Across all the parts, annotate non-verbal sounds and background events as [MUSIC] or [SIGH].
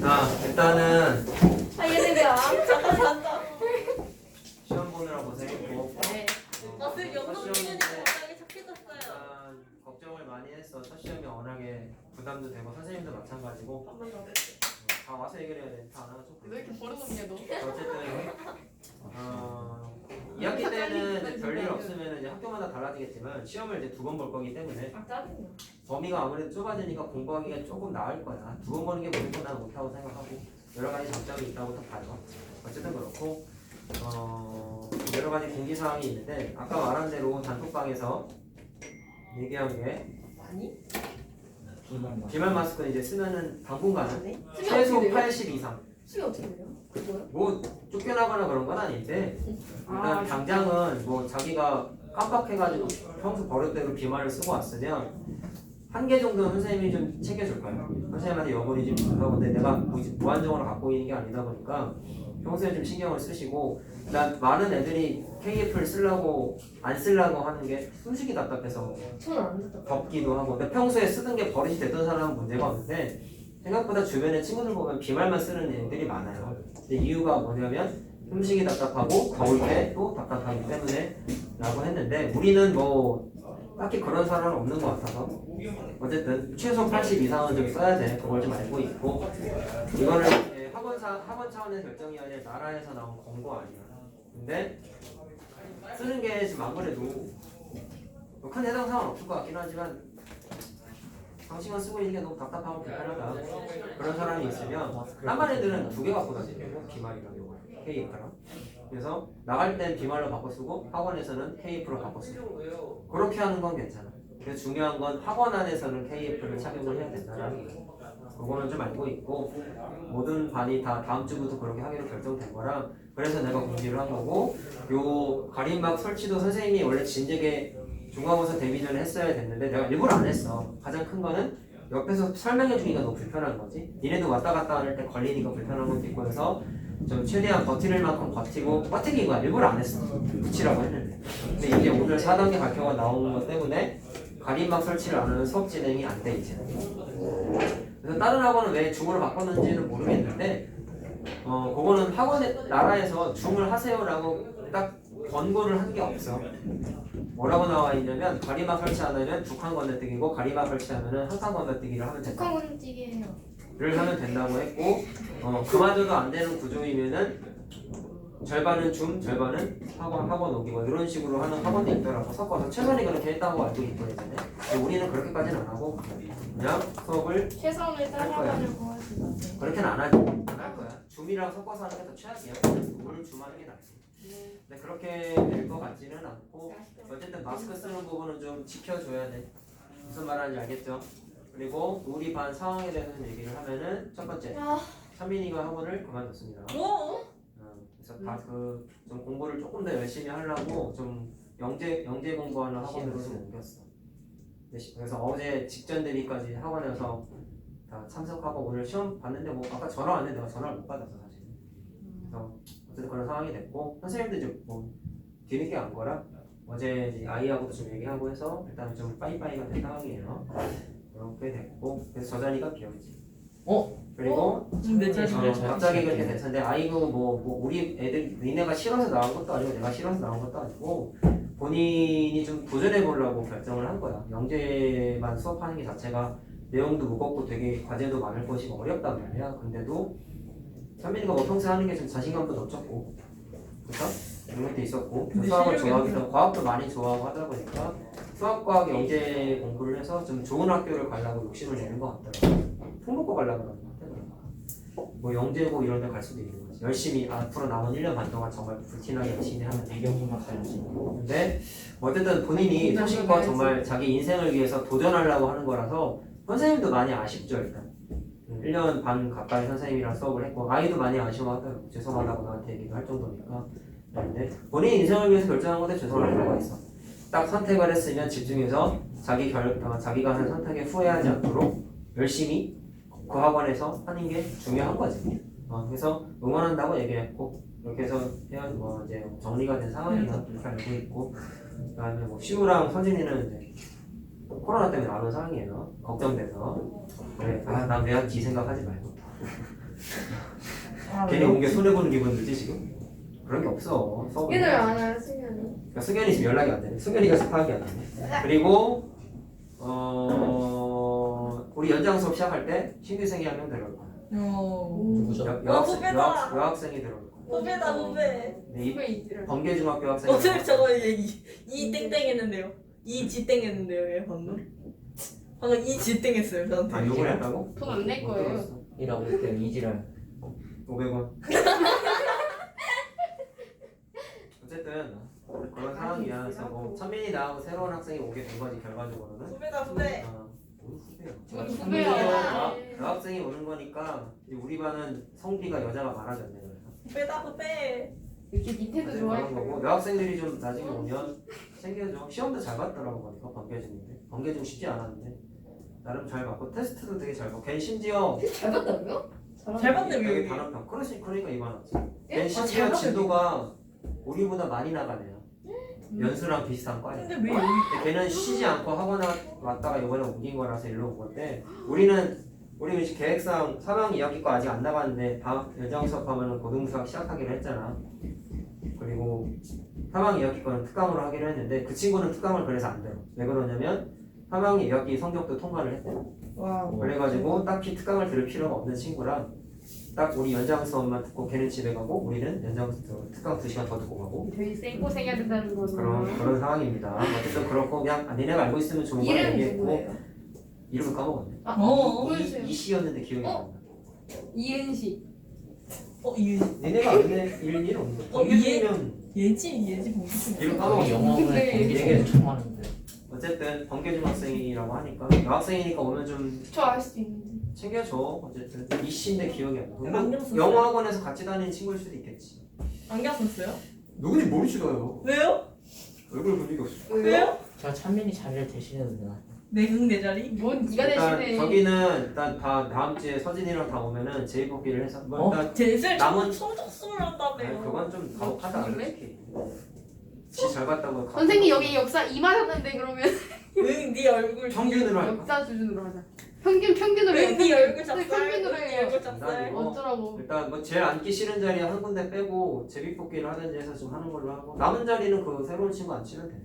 자, 일단은 아 얘네 왜안 잠깐 잔다. 시험 보느라 고생했고 네. 어, 아, 그 영상 시험인데 갑자기 착해졌어요. 일단 걱정을 많이 했어. 첫 시험이 워낙에 부담도 되고 선생님도 마찬가지고 한번 더. 어, 다 와서 얘기를 해야 돼. 다좀왜 이렇게 버릇없냐 너? 어쨌든 [LAUGHS] 어, 2학기 때는 이제 별일 없으면 이제 학교마다 달라지겠지만 시험을 이제 두 번 볼 거기 때문에 아 짜증나. 범위가 아무래도 좁아지니까 공부하기가 조금 나을 거야. 두 번 보는 게 무조건 나는 못하고 생각하고 여러 가지 장점이 있다고 또 봐요. 어쨌든 그렇고 어, 여러 가지 공지 사항이 있는데 아까 말한 대로 단톡방에서 얘기한 게 아니? 비말 마스크는 이제 쓰면은 당분간은 네? 최소 80 이상 수이 어떻게 돼요? 그거요? 뭐 쫓겨나거나 그런 건 아닌데 일단 당장은 뭐 자기가 깜빡해가지고 평소 버릇대로 비말을 쓰고 왔으면 한 개 정도는 선생님이 좀 챙겨줄 거예요. 선생님한테 여건이 좀 있어서 근데 내가 무- 무한정으로 갖고 있는 게 아니다 보니까 평소에 좀 신경을 쓰시고 난 많은 애들이 KF를 쓰려고 안 쓰려고 하는 게 솔직히 답답해서 저는 안 듣다. 덥기도 하고 근데 평소에 쓰던 게 버릇이 됐던 사람은 문제가 없는데 생각보다 주변에 친구들 보면 비말만 쓰는 애들이 많아요. 이유가 뭐냐면 음식이 답답하고 더울 때도 답답하기 때문에 라고 했는데 우리는 뭐 딱히 그런 사람은 없는 것 같아서 어쨌든 최소 80 이상은 좀 써야 돼. 그걸 좀 알고 있고. 이제 학원사 학원 차원의 결정이 아니라 나라에서 나온 권고 아니야. 근데 쓰는 게 지금 아무래도 뭐큰 해당 사항은 없을 것 같긴 하지만 장시간 쓰고 있는 게 너무 답답하고 불편하다. 그런 사람이 있으면 딴반 애들은 두 개 갖고 다니고 비말이랑 요거 KF랑. 그래서 나갈 땐 비말로 바꿔 쓰고 학원에서는 KF로 바꿔 쓰고. 그렇게 하는 건 괜찮아 그래서 중요한 건 학원 안에서는 KF를 착용을 해야 된다는 거 그거는 좀 알고 있고 모든 반이 다 다음 주부터 그렇게 하기로 결정된 거라 그래서 내가 공지를 한 거고 요 가림막 설치도 선생님이 원래 진작에 중간고사 데뷔 전에 했어야 됐는데 내가 일부러 안 했어. 가장 큰 거는 옆에서 설명해 주기가 너무 불편한 거지. 니네도 왔다 갔다 할 때 걸리니까 불편한 것도 있고 해서 좀 최대한 버티는 만큼 버티고 버티기 이거 일부러 안 했어. 붙이라고 했는데. 근데 이제 오늘 4단계 발표가 나오는 것 때문에 가림막 설치를 안 하는 수업 진행이 안 돼 이제. 그래서 다른 학원은 왜 줌으로 바꿨는지는 모르겠는데 어 그거는 학원에 나라에서 줌을 하세요라고 딱 권고를 한 게 없어 뭐라고 나와 있냐면 가림막 설치하면 두 칸 건너뛰기고 가림막 설치하면은 한칸 건너뛰기를 하면 된다 북한 건지기예요. 를 하면 된다고 했고 어, 그마저도 안 되는 구조이면은 절반은 줌, 절반은 학원 학원 오기고 이런 식으로 하는 학원도 있더라고 섞어서 최선이 그렇게 했다고 알고 있거든요. 근데 우리는 그렇게까지는 안 하고 그냥 수업을 최선을 따라가려고 하지 마세요. 그렇게는 안 하지 안 할 거야. 줌이랑 섞어서 하는 게 더 최악이야. 오늘 줌 하는 게 낫지. 근데 그렇게 될 것 같지는 않고 어쨌든 마스크 쓰는 부분은 좀 지켜줘야 돼. 무슨 말하는지 알겠죠? 그리고 우리 반 상황에 대해서 좀 얘기를 하면은 첫 번째 아, 찬민이가 학원을 그만뒀습니다. 뭐? 어, 그래서 다 그 좀 공부를 조금 더 열심히 하려고 좀 영재 영재 공부하는 학원으로 좀 옮겼어. 네, 시- 그래서 어제 직전 대비까지 학원에서 다 참석하고 오늘 시험 봤는데 뭐 아까 전화 왔는데 내가 전화를 못 받았어 사실. 그래서 어쨌든 그런 상황이 됐고 선생님도 이제 뭐 뒤늦게 안 거라 어제 이제 아이하고도 좀 얘기하고 해서 일단 좀 빠이빠이가 된 상황이에요. 그렇게 됐고 그래서 저 자리가 비어있지. 어? 그리고 근데 제 어, 갑자기 그렇게 됐는데 아이고 뭐, 뭐 우리 애들 니네가 싫어서 나온 것도 아니고 내가 싫어서 나온 것도 아니고 본인이 좀 도전해 보려고 결정을 한 거야 영재만 수업하는 게 자체가 내용도 무겁고 되게 과제도 많을 것이고 어렵단 말이야 근데도 현민이가 뭐 평소에 하는 게 좀 자신감도 넘쳤고 그래서 이런 것도 있었고 수학을 실력이 좋아하기 때문에 과학도 많이 좋아하고 하다 보니까 수학, 과학, 영재 공부를 해서 좀 좋은 학교를 가려고 욕심을 내는 것 같더라고 통보고 가려고 그러는 것 같아 뭐 영재고 이런 데 갈 수도 있는 거지. 열심히 앞으로 남은 1년 반 동안 정말 불티나게 열심히 하면 돼 대경만 살지. 근데 어쨌든 본인이 소신과 정말 자기 인생을 위해서 도전하려고 하는 거라서 선생님도 많이 아쉽죠 일단 1년 반 가까이 선생님이랑 수업을 했고 아이도 많이 아쉬워하더라고. 죄송하다고 나한테 얘기도 할 정도니까. 근데 본인 인생을 위해서 결정한 건데 죄송할 필요가 있어. 딱 선택을 했으면 집중해서 자기 결 어, 자기가 한 선택에 후회하지 않도록 열심히 그 학원에서 하는 게 중요한 거지. 어, 그래서 응원한다고 얘기했고 이렇게 해서 해야 뭐 이제 정리가 된 상황이야 이렇게 알고 있고. 그다음에 뭐 시우랑 서진이는 이제 코로나 때문에 나온 상황이에요 걱정돼서 그래 아난왜지 생각하지 말고 아, 괜히 온 게 손해보는 기분 들지 지금? 그런 게 없어. 얘들 안 와요 승현이. 그러니까 승현이 지금 연락이 안 되네 승현이가 지금 파악이 안 되네 그리고 어 우리 연장 수업 시작할 때 신규생이 한 명 들어올 거야 어. 누구죠? 여, 어, 여학생, 후배다. 여학, 여학생이 들어올 거야 후배다 후배. 근데 이 후배 있더라. 번개중학교 학생이 어차피 저거 얘이 이 땡땡 했는데요. 이 지 땡 했는데요, 얘 방금. 방금 이 지 땡 했어요, 저한테. 아 욕을 했다고? 돈 안 낼 거예요. 이라고 그때 이지랄 500원 [LAUGHS] 어쨌든 그런 상황이야 그래서 뭐 천민이 나하고 새로운 학생이 오게 된 거지 결과적으로는 후배다 후배. 아, 뭔 후배야 우리 후배야. 여학- 여학생이 오는 거니까 우리 반은 성비가 여자가 많아졌네 그래서 후배다 후배. 이렇게 밑에도 좋아할 거고. 여학생들이 좀 나중에 오면 챙겨줘 시험도 잘 봤더라고 보니까 번개중인데 번개중 쉽지 않았는데 나름 잘 봤고 테스트도 되게 잘 봤고 걔 심지어 잘 봤다고요? 잘 봤네, 되게 여기. 단원평 그러시 그러니까 이반 왔지 예? 걔 아, 심지어 잘 봤네, 진도가 우리보다 많이 나가네요 음. 연수랑 비슷한 과야 근데 왜 여기? 근데 걔는 쉬지 않고 학원 왔다가 이번에 옮긴 거라서 일로 온 건데 우리는 우리 이제 계획상 3학년 2학기과 아직 안 나갔는데 방학 연장 수업하면 고등수학 시작하기로 했잖아 그리고 3학년 2학기과는 특강으로 하기로 했는데 그 친구는 특강을 그래서 안 돼요 왜 그러냐면 3학년 2학기 성적도 통과를 했대 와. 그래가지고 딱히 특강을 들을 필요가 없는 친구라 딱 우리 연장 수업만 듣고 걔는 집에 가고 우리는 연장 수- 특강 2 시간 더 듣고 가고 되게 생고생 해야 된다는 거죠. 그런 그런 상황입니다. 어쨌든 그렇고 그냥 아, 니네가 알고 있으면 좋은 거 이름 얘기했고 누구예요? 이름을 까먹었네. 아, 어. 보여주세요. 이씨였는데 기억이 안 나. 이은식. 어 이윤. 니네가 아는 이름 이름 없는데. 어, 예지 봉지. 이름 아 까먹었어. 영어는 근데 이게- 엄청 많은데 어쨌든 번개중 학생이라고 하니까 여학생이니까 오면 좀 저 알 수 있는데. 챙겨줘. 어쨌든 이 씨인데 기억이 안 나. 안경 뭐, 썼어요? 영어 학원에서 같이 다니는 친구일 수도 있겠지. 안경 썼어요? 누군지 모르시더요. 왜요? 얼굴 본 적이 없어. 왜요? 제가 찬민이 자리를 대신해도 되나? 내응 내 자리? 뭔 네가 일단 대신해. 저기는 일단 다 다음 주에 서진이랑 다 오면은 제이복귀를 해서 뭐 어? 일단 제슬 남은- 아니, 한다며요. 그건 좀 가혹하다 그래? 솔직히 지잘 봤다고. 선생님 여기 역사 2맞았는데 그러면 응네 얼굴. 평균으로? 역사 수준으로 하자. 평균 평균으로 해요. 응네 얼굴 네, 작살. 평균으로 네 해요. 얼굴 작살. 장난이고. 어쩌라고. 일단 뭐 제일 앉기 싫은 자리 한 군데 빼고 제비 뽑기를 하든지 해서 좀 하는 걸로 하고 남은 자리는 그 새로운 친구 앉히면 돼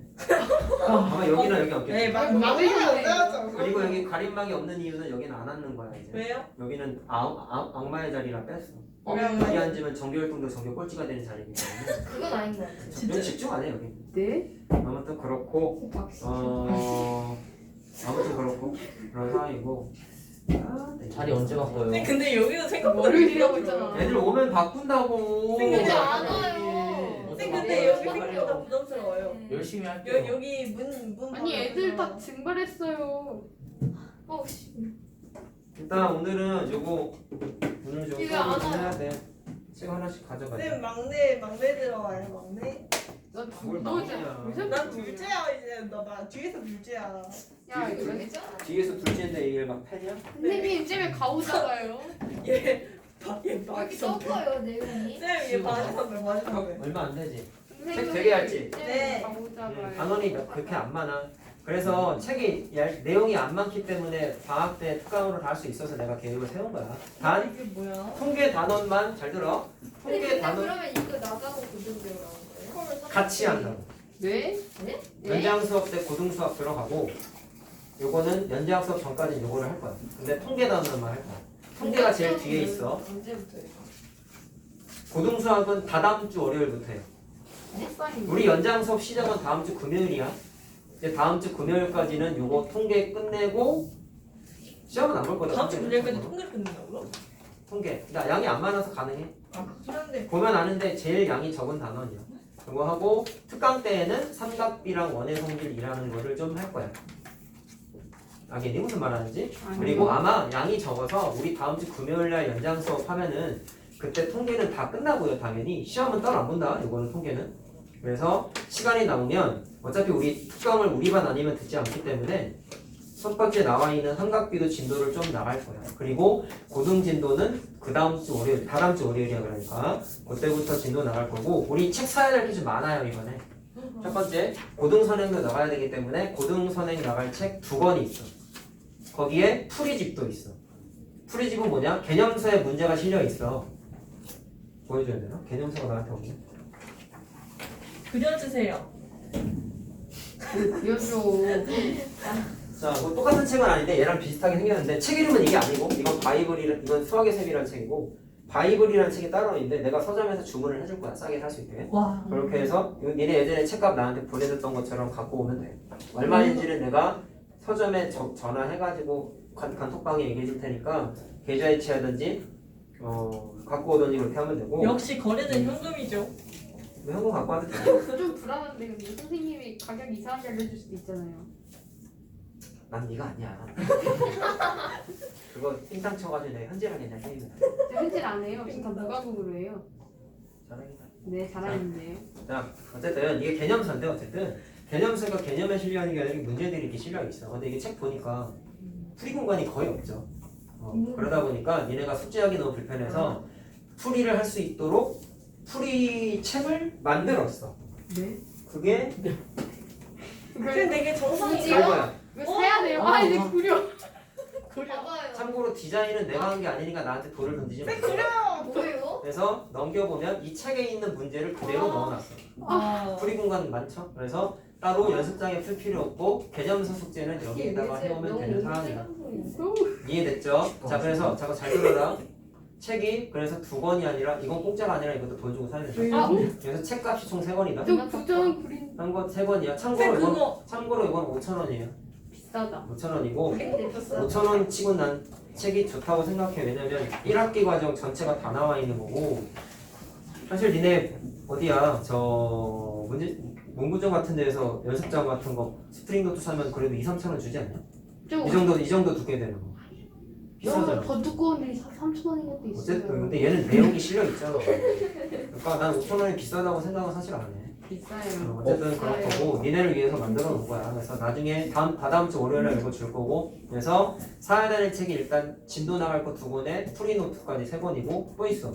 아마 여기나 여기 앉겠지 네 돼요. 안 되죠. 그리고 여기 가림막이 없는 이유는 여기는 안 앉는 거야 이제 왜요? 여기는 악마의 자리라 뺐어 왜 여기 앉으면 정규활동도 정규 꼴찌가 되는 자리이기 때문에 그건 아닌 것 같아요. 여기 집중 안 해 여기 네? 아무튼 그렇고 박수. 어 아무튼 그렇고 그런 상황이고 아, 네. 자리 언제 바꿔요? 네, 근데 여기도 생각보다 머리를 비싸고 있잖아. 애들 오면 바꾼다고 근데 근데 안 네. 와요. 네, 근데 여기 생각보다 부담스러워요. 열심히 여, 할게요 여기 문, 문 아니 애들 다다 증발했어요. 어 씨. 일단 오늘은 요거 오늘 좀 이거 안 와요. 해야 돼. 책 하나씩 가져가자. 쌤 막내 막내 들어와요 막내. 난뭘 둘째야. 막내야. 둘째 난 둘째야 이제 나, 나 뒤에서 둘째야. 야 이거. 뒤에서 둘째인데 이게 막 팬이야? 선생님 찜에 가오잖아요. [LAUGHS] 얘 바, 얘왜 이렇게 바지 썩어요 내용이? 쌤얘 바지 선배 바지 어, 선배. 얼마 안 되지. 선생님 되게 얇지? 네. 네. 단원이 몇- 그렇게 안 많아. 그래서 책이 얇- 내용이 안 많기 때문에 방학 때 특강으로 다 할 수 있어서 내가 계획을 세운 거야. 단 이게 뭐야? 통계 단원만 잘 들어. 통계 단원 그러면 이거 나가고 고등 배우라는 거예요? 같이 한다고. 네? 네? 연장 수업 때 고등 수학 들어가고 요거는 연장 수업 전까지 요거를 할 거야. 근데 통계 단원만 할 거야. 통계가 제일 뒤에 있어. 언제부터요? 고등 수학은 다다음 주 월요일부터 해. 우리 연장 수업 시작은 다음 주 금요일이야. 이제 다음 주 금요일까지는 요거 통계 끝내고 시험은 안 볼 거다. 다음 주. 금요일까지 통계를 끝낸다고요? 통계. 나 양이 안 많아서 가능해. 아 그렇긴 한데. 보면 아는데 제일 양이 적은 단원이야. 그거 하고 특강 때에는 삼각비랑 원의 성질이라는 거를 좀 할 거야. 알겠니 무슨 말하는지? 그리고 아마 양이 적어서 우리 다음 주 금요일 날 연장 수업 하면은 그때 통계는 다 끝나고요 당연히 시험은 따로 안 본다 이거는 통계는 그래서 시간이 남으면 어차피 우리 특강을 우리 반 아니면 듣지 않기 때문에 첫 번째 나와 있는 삼각비도 진도를 좀 나갈 거야 그리고 고등 진도는 그 다음 주 월요일 다다음 주 월요일이야 그러니까 그때부터 진도 나갈 거고 우리 책 사야 될 게 좀 많아요 이번에 첫 번째 고등 선행도 나가야 되기 때문에 고등 선행 나갈 책 두 권이 있어. 거기에 풀이집도 있어. 풀이집은 뭐냐? 개념서에 문제가 실려 있어. 보여줘야 되나? 개념서가 나한테 없네. 그려주세요. 그려줘. 자, 뭐 똑같은 책은 아닌데 얘랑 비슷하게 생겼는데 책 이름은 이게 아니고 이건 바이블이란 이건 수학의 셈이라는 책이고 바이블이라는 책이 따로 있는데 내가 서점에서 주문을 해줄 거야 싸게 살 수 있게. 와. 그렇게 해서 이거 니네 예전에 책값 나한테 보내줬던 것처럼 갖고 오면 돼. 얼마인지는 내가 서점에 저- 전화해가지고 간, 단톡방에 얘기해 줄 테니까 계좌 이체하든지 어, 갖고 오든지 그렇게 하면 되고 역시 거래는 현금이죠. 뭐 현금 갖고 와도 돼. 좀 불안한데 근데 선생님이 가격 이상하게 알려줄 수도 있잖아요. 난 네가 아니야. 그거 띵땅 쳐가지고 내가 현질하겠냐 게임을. 저 현질 안 해요. 저다 무과금으로 해요. 잘하겠다. 네 잘하는데요. 자, 어쨌든 이게 개념서인데 어쨌든 개념서가 개념에 실려하는 게 아니라 문제들이 이렇게 실려 있어. 근데 이게 책 보니까 풀이 공간이 거의 없죠. 어, 그러다 보니까 니네가 숙제하기 너무 불편해서 풀이를 할 수 있도록 풀이 책을 만들었어. 네. 그게 근데 되게 정성이 뭐지요? 이거야. 왜 사야 돼요? 어, 아 이제 어. 구려. [LAUGHS] 그려. 참고로 디자인은 내가 한 게 아니니까 나한테 돌을 던지지 마. 그려. 뭐예요? 그래서 넘겨보면 이 책에 있는 문제를 그대로 넣어놨어. 아. 풀이 공간 많죠? 그래서 따로 연습장에 풀 필요 없고 개념서 숙제는 여기에다가 해오면 되는 상황이야. 이해됐죠? 자 그래서 잠깐 잘 들어라. 책이 그래서 두 권이 아니라 이건 공짜가 아니라 이것도 돈 주고 사야 된다. 아, 그래서 책값이 총 세 권이다. 저 부정 한권 세 권이야. 쌤 참고로 이건 그거 참고로 이건 5천 원이에요. 비싸다. 5천 원이고 네, 5천 원 치고 난 책이 좋다고 생각해. 왜냐면 1학기 과정 전체가 다 나와 있는 거고 사실 니네 어디야 저 문제 문구점 같은 데에서 연습장 같은 거 스프링 노트 사면 그래도 2, 3천 원 주지 않냐? 좀이 정도 이 정도 두께 되는 거. 비싸잖아. 더 두꺼운데 3천 원인 것도 있어요. 어쨌든 근데 얘는 내용이 실려 있잖아. 그러니까 난 5천 원이 비싸다고 생각은 사실 안 해. 비싸요. 어, 어쨌든 그럴 거고 니네를 위해서 만들어 놓은 거야. 그래서 나중에 다음 다다음 주 월요일에 이거 줄 거고 그래서 사야 되는 책이 일단 진도 나갈 거 두 권에 프리노트까지 세 권이고 또 있어.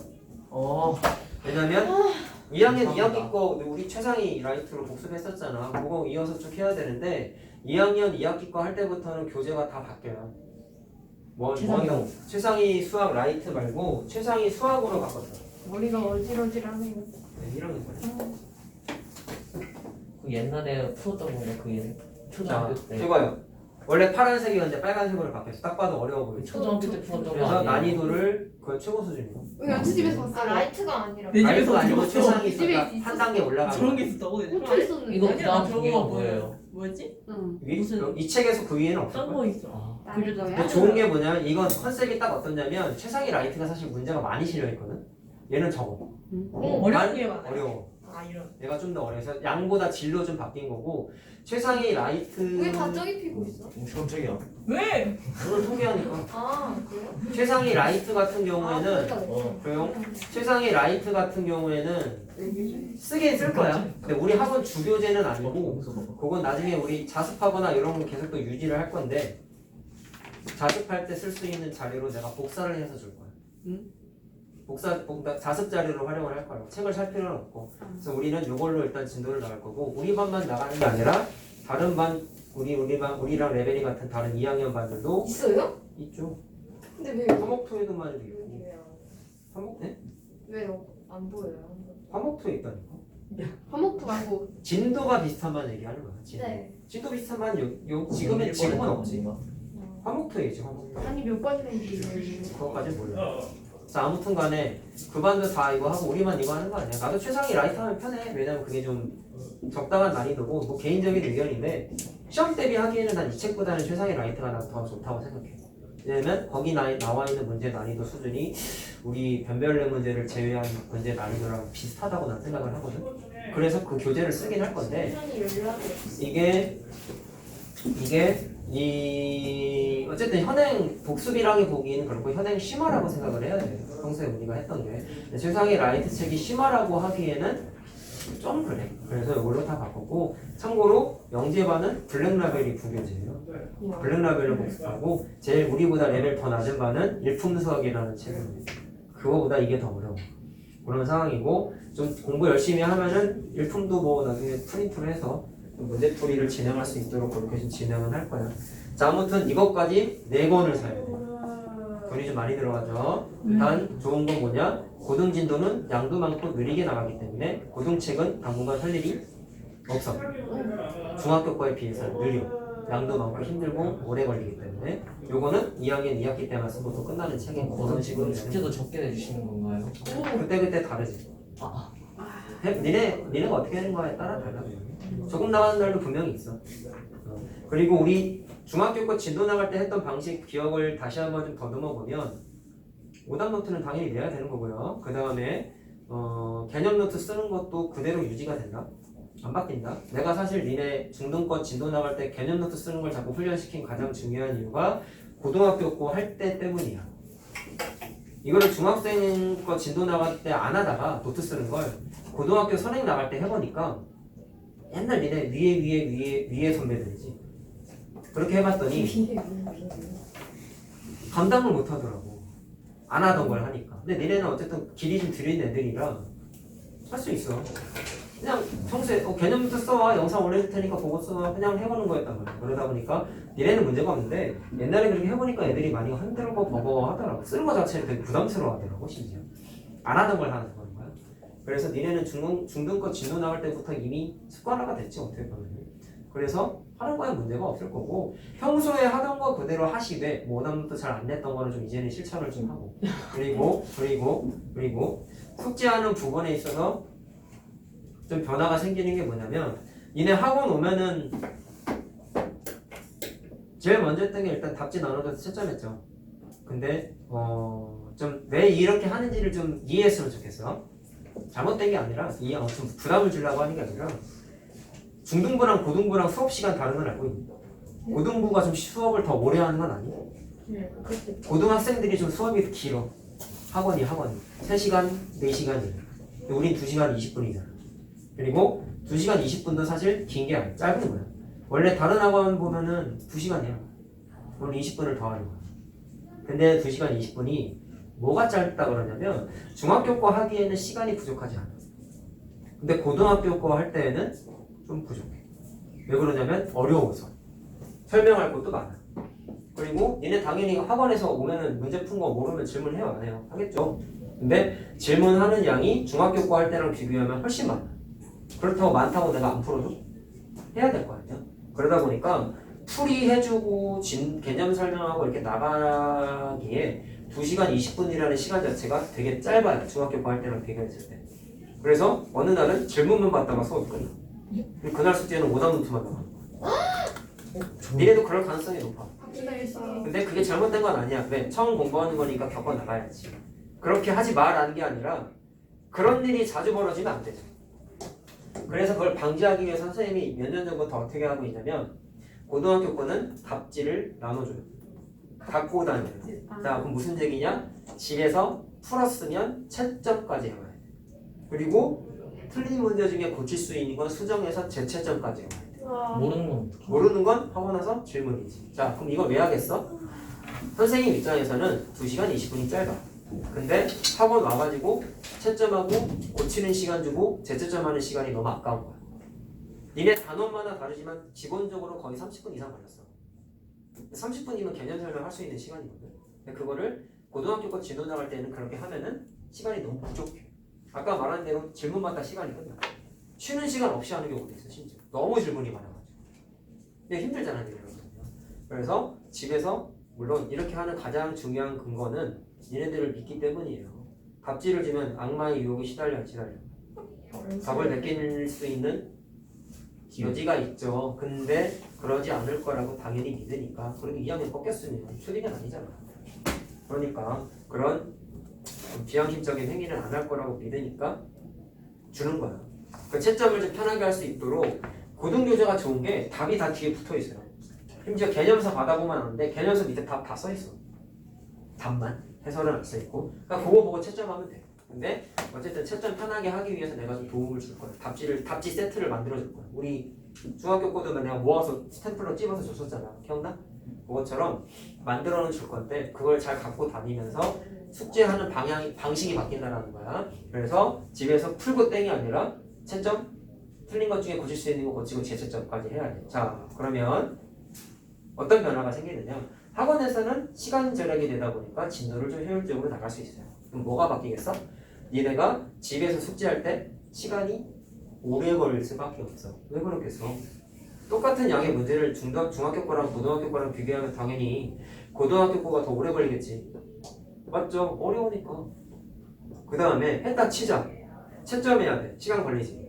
어. 왜냐면 2학년 감사합니다. 2학기 거 우리 최상위 라이트로 복습했었잖아. 그거 이어서 쭉 해야 되는데 2학년 2학기 거 할 때부터는 교재가 다 바뀌어요. 뭐 최상위 뭐 최상위 수학 라이트 말고 최상위 수학으로 바꿨어. 머리가 어질어질하네요. 네, 이런 거예요. 그 옛날에 풀었던 건데 그게 자, 초등학교 때. 이거요. 원래 파란색이었는데 빨간색으로 바뀌었어. 딱 봐도 어려워 보이죠. 초등학교 때 풀었던 거 그래서 아니에요? 난이도를 거의 최고 수준이고. 여기 연수 집에서 아 봤어요. 라이트가 아니라 내 집에서 아니고 들었어. 최상위 집에 그러니까 한 단계 올라가는 저런 게 거. 있었다고 내 꽂혀 있었는데. 이거 아니야, 그다음 저거 기계가 뭐예요? 뭐였지? 응. 위, 무슨- 이 책에서 그 위에는 없을 딴 거야. 거 있어. 아. 근데 좋은 게 뭐냐면 이건 컨셉이 딱 어떠냐면 최상위 라이트가 사실 문제가 많이 실려 있거든. 얘는 적어. 어, 어려운 게 많아요. 어려워. 아 이런. 얘가 좀 더 어려워서 양보다 질로 좀 바뀐 거고 최상위 라이트 왜 갑자기 피고 있어? 깜짝이야. 왜? 오늘 소개하니까 아 그래요? 최상위 라이트 같은 아, 경우에는 그러니까 어. 조용 최상위 라이트 같은 경우에는 쓰긴 쓸 거야. 근데 우리 학원 주교재는 아니고 그건 나중에 우리 자습하거나 이런 건 계속 또 유지를 할 건데 자습할 때 쓸 수 있는 자료로 내가 복사를 해서 줄 거야. 응? 복사, 복 자습 자료로 활용을 할 거야. 책을 살 필요는 없고. 그래서 우리는 이걸로 일단 진도를 나갈 거고 우리 반만 나가는 게 아니라 다른 반 우리 우리 반 우리랑 레벨이 같은 다른 2학년 반들도 있어요? 있죠. 근데 왜 화목토에도만 있고. 화목 네? 왜안 보여요? 화목토에 있다니까. 화목도 말고 진도가 비슷한 반 얘기하는 거야. 진도. 네. 진도 비슷한 반 요, 요 지금은 지금은 없지. 어. 화목토이지 화목토. 아니 몇 번이나 있는지 그거까지 몰라. 자 아무튼 간에 그 반도 다 이거 하고 우리만 이거 하는 거 아니야. 나도 최상위 라이트 하면 편해. 왜냐면 그게 좀 적당한 난이도고 뭐 개인적인 의견인데 시험 대비 하기에는 난 이 책보다는 최상위 라이트가 난더 좋다고 생각해. 왜냐면 거기 나, 나와 있는 문제 난이도 수준이 우리 변별력 문제를 제외한 문제 난이도랑 비슷하다고 난 생각을 하거든. 그래서 그 교재를 쓰긴 할 건데. 이게 이게 이 어쨌든 현행 복습이랑이 보기에는 그렇고 현행 심화라고 생각을 해야 돼. 평소에 우리가 했던 게 세상의 라이트 책이 심화라고 하기에는 좀 그래. 그래서 이걸로 다 바꿨고 참고로 영재반은 블랙라벨이 부교재예요. 블랙라벨을 복습하고 제일 우리보다 레벨 더 낮은 반은 일품수학이라는 책입니다. 그거보다 이게 더 어려워. 그런 상황이고 좀 공부 열심히 하면은 일품도 뭐 나중에 프린트를 해서 문제풀이를 진행할 수 있도록 그렇게 좀 진행은 할 거야. 자 아무튼 이것까지 네 권을 사야 돼. 돈이 좀 많이 들어가죠. 일단 좋은 건 뭐냐? 고등 진도는 양도 많고 느리게 나가기 때문에 고등책은 당분간 할 일이 없어. 중학교 거에 비해서 느려. 양도 많고 힘들고 오래 걸리기 때문에 요거는 2학년 2학기 때만 쓰고 또 끝나는 책이고 그런 식으로 숙제도 적게 내주시는 건가요? 그때 그때 다르지. 아, 해- 니네 니네가 어떻게 하는 거에 따라 달라. 조금 나가는 날도 분명히 있어. 어. 그리고 우리 중학교 거 진도 나갈 때 했던 방식 기억을 다시 한번 좀 더듬어 보면 오답 노트는 당연히 내야 되는 거고요. 그 다음에 어, 개념 노트 쓰는 것도 그대로 유지가 된다. 안 바뀐다. 내가 사실 니네 중등권 진도 나갈 때 개념 노트 쓰는 걸 자꾸 훈련시킨 가장 중요한 이유가 고등학교 거 할 때 때문이야. 이거를 중학생 거 진도 나갈 때 안 하다가 노트 쓰는 걸 고등학교 선행 나갈 때 해보니까 옛날 니네 위에 위에 위에 위에 선배들이지. 그렇게 해봤더니 감당을 못 하더라고. 안 하던 걸 하니까. 근데 니네는 어쨌든 길이 좀 들인 애들이라 할 수 있어. 그냥 평소에 어, 개념부터 써와 영상 올려줄 테니까 보고 써와 그냥 해보는 거였단 말이야. 그러다 보니까 니네는 문제가 없는데 옛날에 그렇게 해보니까 애들이 많이 흔들고 버거워하더라고. 쓰는 거 자체를 되게 부담스러워하더라고 심지어. 안 하던 걸 하는 거야. 그래서 니네는 중등, 중등권 진도 나갈 때부터 이미 습관화가 됐지 어떻게 보면. 그래서 하는 거에 문제가 없을 거고 평소에 하던 거 그대로 하시되 뭐 오답도 잘안 냈던 거는 좀 이제는 실천을 좀 하고 그리고 그리고 그리고 숙제하는 부분에 있어서 좀 변화가 생기는 게 뭐냐면 니네 학원 오면은 제일 먼저 했던 게 일단 답지 나눠줘서 채점했죠. 근데 어 좀 왜 이렇게 하는지를 좀 이해했으면 좋겠어. 잘못된 게 아니라 이 어, 좀 부담을 주려고 하는 게 아니라 중등부랑 고등부랑 수업 시간 다른 걸 알고 있니? 고등부가 좀 수업을 더 오래 하는 건 아니야? 네, 고등학생들이 좀 수업이 더 길어. 학원이 학원이. 3시간, 4시간이야. 우린 2시간 20분이잖아. 그리고 2시간 20분도 사실 긴 게 아니야. 짧은 거야. 원래 다른 학원 보면은 2시간이야. 오늘 20분을 더 하는 거야. 근데 2시간 20분이 뭐가 짧다 그러냐면 중학교 거 하기에는 시간이 부족하지 않아. 근데 고등학교 거 할 때에는 좀 부족해. 왜 그러냐면 어려워서. 설명할 것도 많아. 그리고 얘네 당연히 학원에서 오면은 문제 푼 거 모르면 질문해요 안 해요? 하겠죠. 근데 질문하는 양이 중학교 거 할 때랑 비교하면 훨씬 많아. 그렇다고 많다고 내가 안 풀어줘? 해야 될 거 아니야? 그러다 보니까 풀이해주고 진, 개념 설명하고 이렇게 나가기에 2시간 20분이라는 시간 자체가 되게 짧아요. 중학교 거할 때랑 비교했을 때. 그래서 어느 날은 질문만 받다가 수업 끝나. 그리고 그날 숙제는 오답 노트만 나와. 니네도 그럴 가능성이 높아. 근데 그게 잘못된 건 아니야. 왜? 처음 공부하는 거니까 겪어 나가야지. 그렇게 하지 말라는 게 아니라 그런 일이 자주 벌어지면 안 되죠. 그래서 그걸 방지하기 위해 선생님이 몇 년 전부터 어떻게 하고 있냐면 고등학교 거는 답지를 나눠줘요. 갖고 다녀요. 자, 그럼 무슨 얘기냐? 집에서 풀었으면 채점까지 해와야 돼. 그리고 틀린 문제 중에 고칠 수 있는 건 수정해서 재채점까지 해와야 돼. 모르는 건 어떡해? 모르는 건 하고 나서 질문이지. 자, 그럼 이걸 왜 하겠어? 선생님 입장에서는 2시간 20분이 짧아. 근데 학원 와가지고 채점하고 고치는 시간 주고 재채점하는 시간이 너무 아까운 거야. 니네 단원마다 다르지만 기본적으로 거의 30분 이상 걸렸어. 30분이면 개념 설명할 수 있는 시간이거든. 근데 그거를 고등학교 거 진도 나갈 때는 그렇게 하면은 시간이 너무 부족해. 아까 말한 대로 질문마다 시간이 끝나. 쉬는 시간 없이 하는 경우도 있어, 심지어. 너무 질문이 많아가지고. 근데 힘들잖아, 니네는. 그래서 집에서 물론 이렇게 하는 가장 중요한 근거는 니네들을 믿기 때문이에요. 답지를 주면 악마의 유혹에 시달려 안 시달려. 답을 베낄 수 있는 여지가 있죠. 근데 그러지 않을 거라고 당연히 믿으니까. 그래도 2학년 꺾였으면 초딩은 아니잖아. 그러니까 그런 비양심적인 행위는 안할 거라고 믿으니까 주는 거야. 그 채점을 좀 편하게 할 수 있도록 고등교재가 좋은 게 답이 다 뒤에 붙어 있어요. 심지어 개념서 받아보면 아는데 개념서 밑에 답 다 써 있어. 답만 해설은 안 써 있고. 그러니까 그거 보고 채점하면 돼. 근데 어쨌든 채점 편하게 하기 위해서 내가 좀 도움을 줄 거야. 답지를 답지 세트를 만들어 줄 거야. 우리 중학교 거도면 내가 모아서 스탬플로 찝어서 줬었잖아. 기억나? 그것처럼 만들어는 줄 건데 그걸 잘 갖고 다니면서 숙제하는 방향 방식이 바뀐다라는 거야. 그래서 집에서 풀고 땡이 아니라 채점 틀린 것 중에 고칠 수 있는 거 고치고 재채점까지 해야 돼. 자, 그러면 어떤 변화가 생기느냐? 학원에서는 시간 절약이 되다 보니까 진도를 좀 효율적으로 나갈 수 있어요. 그럼 뭐가 바뀌겠어? 니네가 집에서 숙제할 때 시간이 오래 걸릴 수밖에 없어. 왜 그렇겠어? 똑같은 양의 문제를 중등, 중학교 거랑 고등학교 거랑 비교하면 당연히 고등학교 거가 더 오래 걸리겠지. 맞죠? 어려우니까. 그 다음에 했다 치자. 채점해야 돼. 시간 걸리지.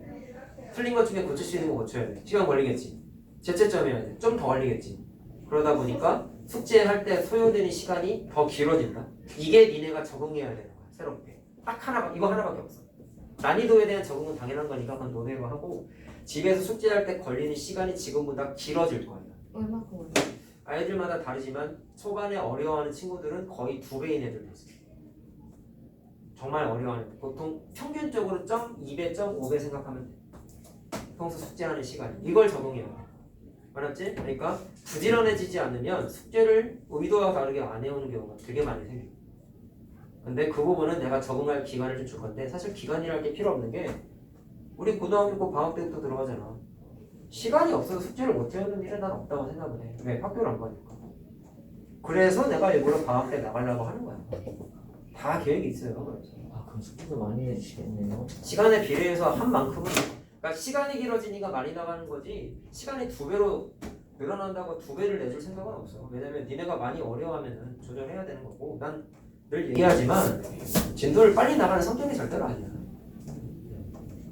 틀린 것 중에 고칠 수 있는 거 고쳐야 돼. 시간 걸리겠지. 재채점해야 돼. 좀 더 걸리겠지. 그러다 보니까 숙제할 때 소요되는 시간이 더 길어진다. 이게 니네가 적응해야 되는 거야. 새롭게. 딱 하나, 이거 하나밖에 없어. 난이도에 대한 적응은 당연한 거니까 그건 너네로 하고 집에서 숙제할 때 걸리는 시간이 지금보다 길어질 거예요. 얼마큼 걸려? 아이들마다 다르지만 초반에 어려워하는 친구들은 거의 두 배인 애들도 있어요. 정말 어려워하는. 보통 평균적으로 점 2배, 점 5배 생각하면 돼. 평소 숙제하는 시간 이걸 적응해야 돼. 알았지? 그러니까 부지런해지지 않으면 숙제를 의도와 다르게 안 해오는 경우가 되게 많이 생겨요. 근데 그 부분은 내가 적응할 기간을 좀 줄 건데 사실 기간이랄 게 필요 없는 게 우리 고등학교 꼭 방학 때부터 들어가잖아. 시간이 없어서 숙제를 못 해오는 일은 난 없다고 생각을 해. 왜? 학교를 안 가니까. 그래서 내가 일부러 방학 때 나가려고 하는 거야. 다 계획이 있어요. 그래서. 아 그럼 숙제도 많이 해주시겠네요. 시간에 비례해서 한 만큼은 그러니까 시간이 길어지니까 많이 나가는 거지 시간이 두 배로 늘어난다고 두 배를 내줄 생각은 없어 왜냐면 니네가 많이 어려워하면은 조절해야 되는 거고 난 늘 얘기하지만 진도를 빨리 나가는 성격이 절대로 아니야.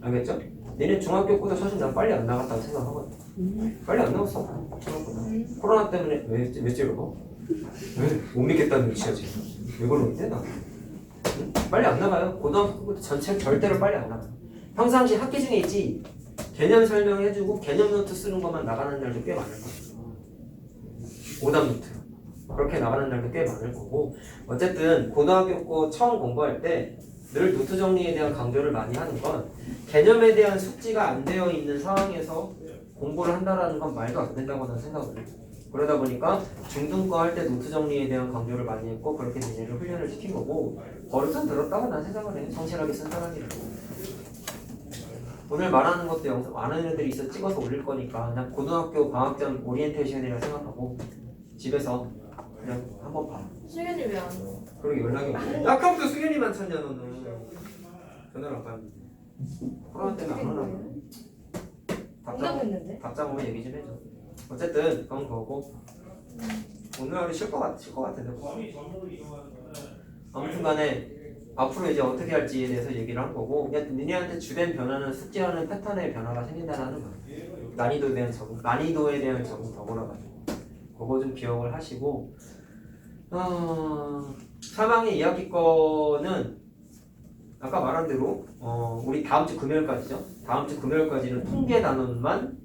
알겠죠? 니네 중학교보다 사실 난 빨리 안 나갔다고 생각하거든. 빨리 안 나갔어 생각보다 코로나 때문에 왜, 왜 찌르고? 왜못 믿겠다는 눈치야 지금? 왜 그러는데 나? 응? 빨리 안 나가요. 고등학교 전체 절대로 빨리 안 나가. 평상시 학기 중에 있지. 개념 설명해주고 개념 노트 쓰는 것만 나가는 날도 꽤 많을 거야. 오답 노트 그렇게 나가는 날도 꽤 많을 거고. 어쨌든 고등학교 거 처음 공부할 때 늘 노트 정리에 대한 강조를 많이 하는 건 개념에 대한 숙지가 안 되어 있는 상황에서 공부를 한다라는 건 말도 안 된다고 나는 생각을 해 그러다 보니까 중등거 할때 노트 정리에 대한 강조를 많이 했고 그렇게 니네를 훈련을 시킨 거고 버릇은 들었다고 난 생각을 해 성실하게 쓴 사람이라고 오늘 말하는 것도 영상 많은 애들이 있어 찍어서 올릴 거니까 그냥 고등학교 방학 전 오리엔테이션이라 생각하고 집에서 그냥 한번 봐. 수현이 왜 안 와? 그리고 연락이 오고. 아까부터 수현이만 찾냐 너는. 전화를 안 받는데. 코로나 때문에 안 오나 봐. 답장 했는데? 답장 오면 얘기 좀 해줘. 어쨌든 그런 거고 오늘 하루 쉴 것 같, 쉴것 같은데. 아무튼간에 앞으로 이제 어떻게 할지에 대해서 얘기를 한 거고 그냥 니네한테 주된 변화는 숙제하는 패턴의 변화가 생긴다는 거야. 난이도에 대한 적응, 난이도에 대한 적응 더 몰아가지고 그거 좀 기억을 하시고 어, 사망의 이야기 거는 아까 말한 대로 어, 우리 다음 주 금요일까지죠. 다음 주 금요일까지는 통계 단원만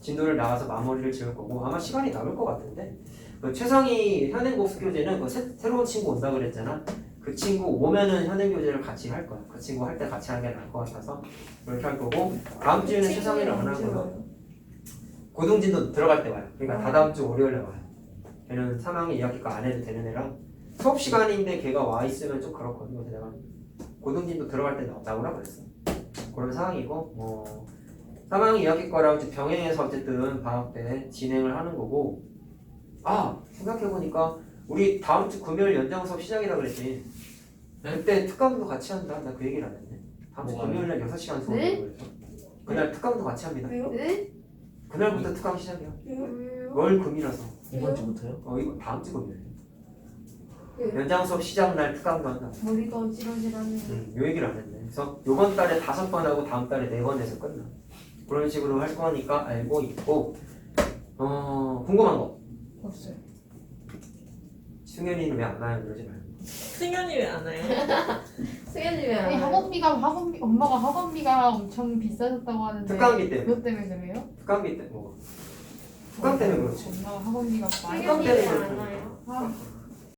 진도를 나가서 마무리를 지을 거고 아마 시간이 남을 것 같은데 그 최상희 현행복수 교재는 그 새, 새로운 친구 온다 그랬잖아. 그 친구 오면은 현행 교재를 같이 할 거야. 그 친구 할 때 같이 하는 게 나을 것 같아서 그렇게 할 거고 다음 주에는 최상희를 안 하고요. 고등진도 들어갈 때 와요. 그러니까 다다음 주 월요일에 와요. 걔는 사망의 이야기가 안 해도 되는 애라 수업 시간인데 걔가 와 있으면 좀 그렇거든요. 그래서 내가 고등진도 들어갈 때 나오라 그랬어. 그런 상황이고 뭐 사망의 이야기 거랑 이제 병행해서 어쨌든 방학 때 진행을 하는 거고 아 생각해 보니까 우리 다음 주 금요일 연장 수업 시작이라 그랬지. 그때 특강도 같이 한다. 나 그 얘기를 안 했네. 다음 주 뭐가요? 금요일 날 6시간 수업 네? 그래서 그날 특강도 같이 합니다. 왜요? 네? 그날부터 특강 시작이야. 월 금이라서. 이번 주부터요? 어 이거 다음 주 금요일. 왜요? 연장 수업 시작 날 특강도 한다. 머리가 어지러지라는. 음, 요 얘기를 안 했네. 그래서 요번 달에 다섯 번 하고 다음 달에 네 번 해서 끝나. 그런 식으로 할 거니까 알고 있고 어 궁금한 거. 없어요. 승현이는 왜안 와요? 그러지 말고. 승현이 왜 안 와요? [LAUGHS] 수현이 왜 안 아니 와? 학원비가 학원비 엄마가 학원비가 엄청 비싸졌다고 하는데 특강비 때문에. 그것 때문에 그래요? 특강비 때 뭐. 특강 때문에 그렇지. 엄마가 학원비가 많이 안 그렇죠. 와요? 아,